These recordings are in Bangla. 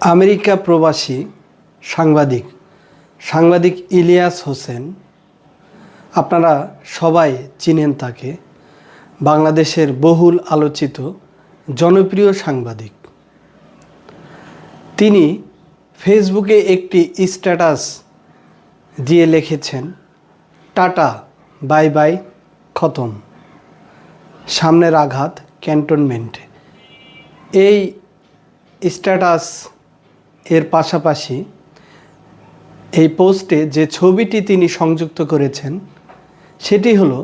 আমেরিকা প্রবাসী সাংবাদিক সাংবাদিক ইলিয়াস হোসেন, আপনারা সবাই চিনেন তাকে, বাংলাদেশের বহুল আলোচিত, জনপ্রিয় সাংবাদিক। তিনি ফেসবুকে একটি স্ট্যাটাস দিয়ে লিখেছেন, টাটা, বাই বাই, খতম। সামনের আঘাত ক্যান্টনমেন্টে। এই স্ট্যাটাস এর পাশাপাশি এই পোস্টে যে ছবিটি তিনি সংযুক্ত করেছেন, সেটি হলো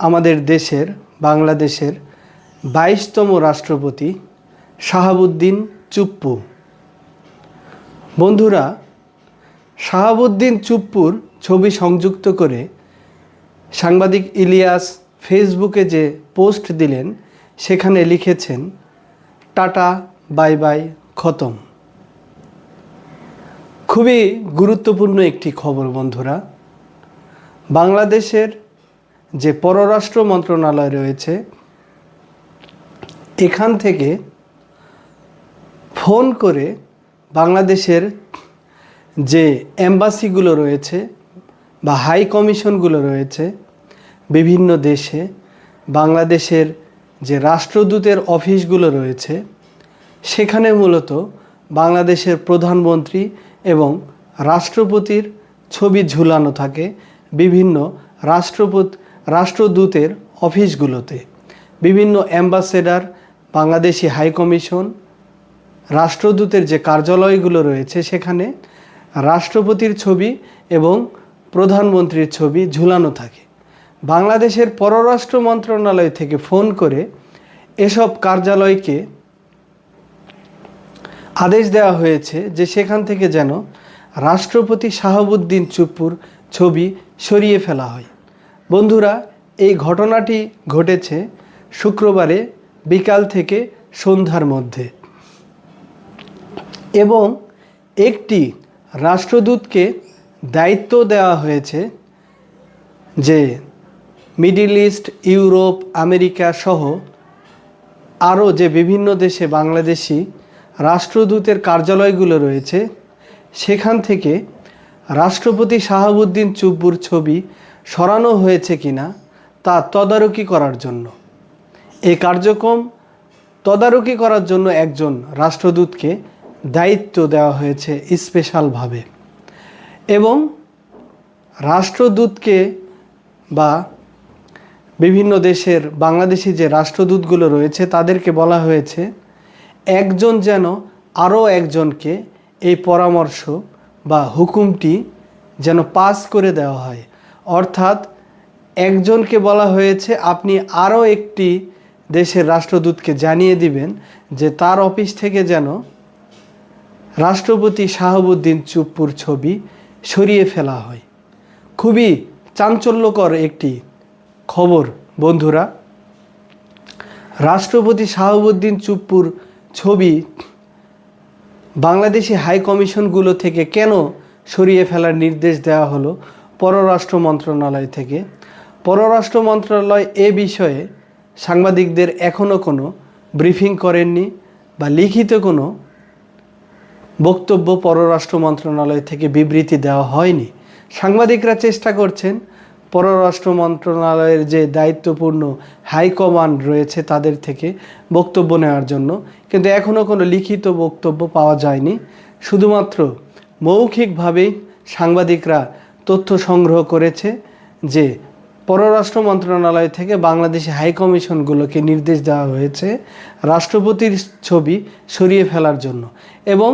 আমাদের দেশের, বাংলাদেশের বাইশতম রাষ্ট্রপতি শাহাবুদ্দিন চুপ্পু। বন্ধুরা, শাহাবুদ্দিন চুপ্পুর ছবি সংযুক্ত করে সাংবাদিক ইলিয়াস ফেসবুকে যে পোস্ট দিলেন, সেখানে লিখেছেন, টাটা, বাই বাই, খতম। খুবই গুরুত্বপূর্ণ একটি খবর, বন্ধুরা। বাংলাদেশের যে পররাষ্ট্র মন্ত্রণালয় রয়েছে, এখান থেকে ফোন করে বাংলাদেশের যে এম্বাসিগুলো রয়েছে বা হাই কমিশনগুলো রয়েছে, বিভিন্ন দেশে বাংলাদেশের যে রাষ্ট্রদূতের অফিসগুলো রয়েছে, সেখানে মূলত বাংলাদেশের প্রধানমন্ত্রী এবং রাষ্ট্রপতির ছবি ঝুলানো থাকে বিভিন্ন রাষ্ট্রপত, রাষ্ট্রদূতের অফিসগুলোতে। বিভিন্ন অ্যাম্বাসেডার, বাংলাদেশি হাই কমিশন, রাষ্ট্রদূতের যে কার্যালয়গুলো রয়েছে সেখানে রাষ্ট্রপতির ছবি এবং প্রধানমন্ত্রীর ছবি ঝুলানো থাকে। বাংলাদেশের পররাষ্ট্র মন্ত্রণালয় থেকে ফোন করে এসব কার্যালয়কে আদেশ দেওয়া হয়েছে যে সেখান থেকে যেন রাষ্ট্রপতি শাহাবুদ্দিন চুপ্পুর ছবি সরিয়ে ফেলা হয়। বন্ধুরা, এই ঘটনাটি ঘটেছে শুক্রবারে বিকাল থেকে সন্ধ্যার মধ্যে। এবং একটি রাষ্ট্রদূতকে দায়িত্ব দেওয়া হয়েছে যে মিডিল ইস্ট, ইউরোপ, আমেরিকা সহ আরও যে বিভিন্ন দেশে বাংলাদেশি রাষ্ট্রদূতের কার্যালয়গুলো রয়েছে। সেখান থেকে রাষ্ট্রপতি শাহাবুদ্দিন চুব্বুর ছবি সরানো হয়েছে কিনা তা তদারকি করার জন্য। এই কার্যক্রম তদারকি করার জন্য একজন রাষ্ট্রদূতকে দায়িত্ব দেওয়া হয়েছে স্পেশালভাবে। এবং রাষ্ট্রদূতকে বা বিভিন্ন দেশের বাংলাদেশি যে রাষ্ট্রদূতগুলো রয়েছে তাদেরকে বলা হয়েছে একজন যেন আরও একজনকে এই পরামর্শ বা হুকুমটি যেন পাস করে দেওয়া হয়। অর্থাৎ একজনকে বলা হয়েছে, আপনি আরও একটি দেশের রাষ্ট্রদূতকে জানিয়ে দিবেন যে তার অফিস থেকে যেন রাষ্ট্রপতি শাহাবুদ্দিন চুপ্পুর ছবি সরিয়ে ফেলা হয়। খুবই চাঞ্চল্যকর একটি খবর, বন্ধুরা। রাষ্ট্রপতি শাহাবুদ্দিন চুপ্পুর ছবি বাংলাদেশি হাই কমিশনগুলো থেকে কেন সরিয়ে ফেলার নির্দেশ দেওয়া হলো পররাষ্ট্র মন্ত্রণালয় থেকে? পররাষ্ট্র মন্ত্রণালয় এ বিষয়ে সাংবাদিকদের এখনও কোনো ব্রিফিং করেননি বা লিখিত কোনো বক্তব্য পররাষ্ট্র মন্ত্রণালয় থেকে বিবৃতি দেওয়া হয়নি। সাংবাদিকরা চেষ্টা করছেন পররাষ্ট্র মন্ত্রণালয়ের যে দায়িত্বপূর্ণ হাইকমান্ড রয়েছে তাদের থেকে বক্তব্য নেওয়ার জন্য। কিন্তু এখনও কোনো লিখিত বক্তব্য পাওয়া যায়নি। শুধুমাত্র মৌখিকভাবেই সাংবাদিকরা তথ্য সংগ্রহ করেছে যে পররাষ্ট্র মন্ত্রণালয় থেকে বাংলাদেশি হাইকমিশনগুলোকে নির্দেশ দেওয়া হয়েছে রাষ্ট্রপতির ছবি সরিয়ে ফেলার জন্য এবং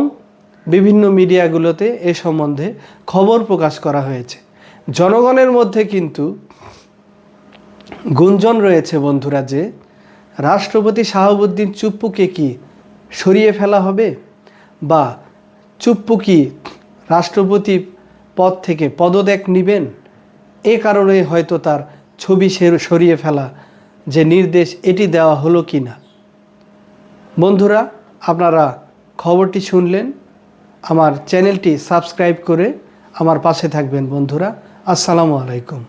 বিভিন্ন মিডিয়াগুলোতে এ সম্বন্ধে খবর প্রকাশ করা হয়েছে। জনগণের মধ্যে কিন্তু গুঞ্জন রয়েছে, বন্ধুরা, যে রাষ্ট্রপতি শাহাবুদ্দিন চুপ্পুকে কি সরিয়ে ফেলা হবে বা চুপ্পু কি রাষ্ট্রপতি পদ থেকে পদত্যাগ নেবেন? এ কারণে হয়তো তার ছবি সরিয়ে ফেলা যে নির্দেশ, এটি দেওয়া হলো কি না? বন্ধুরা, আপনারা খবরটি শুনলেন, আমার চ্যানেলটি সাবস্ক্রাইব করে আমার পাশে থাকবেন, বন্ধুরা। আসসালামু আলাইকুম।